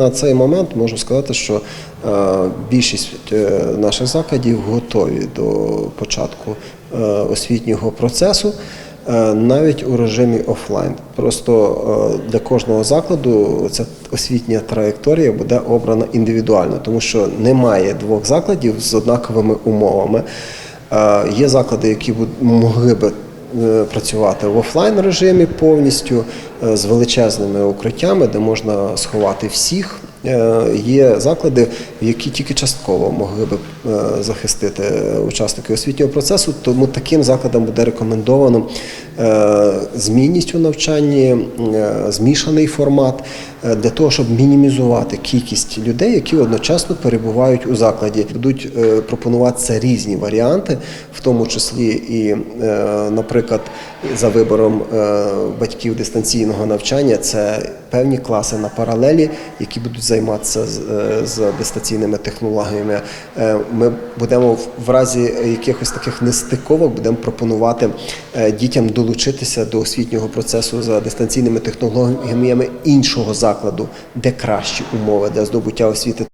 На цей момент можу сказати, що е, більшість е, наших закладів готові до початку е, освітнього процесу. Навіть у режимі офлайн. Просто для кожного закладу ця освітня траєкторія буде обрана індивідуально, тому що немає двох закладів з однаковими умовами. Є заклади, які буд- могли би працювати в офлайн режимі повністю е, з величезними укриттями, де можна сховати всіх. Е, Є заклади, які тільки частково могли би е, захистити учасників освітнього процесу, тому таким закладам буде рекомендовано е, змінність у навчанні, е, змішаний формат е, для того, щоб мінімізувати кількість людей, які одночасно перебувають у закладі. Будуть е, пропонуватися різні варіанти, в тому числі і, е, наприклад, за вибором е, батьків дистанційного навчання, це певні класи на паралелі, які будуть займатися з, е, дистанційними технологіями. Е, Ми будемо в- разі якихось таких нестиковок будемо пропонувати е, дітям долучитися до освітнього процесу за дистанційними технологіями іншого закладу, де кращі умови для здобуття освіти.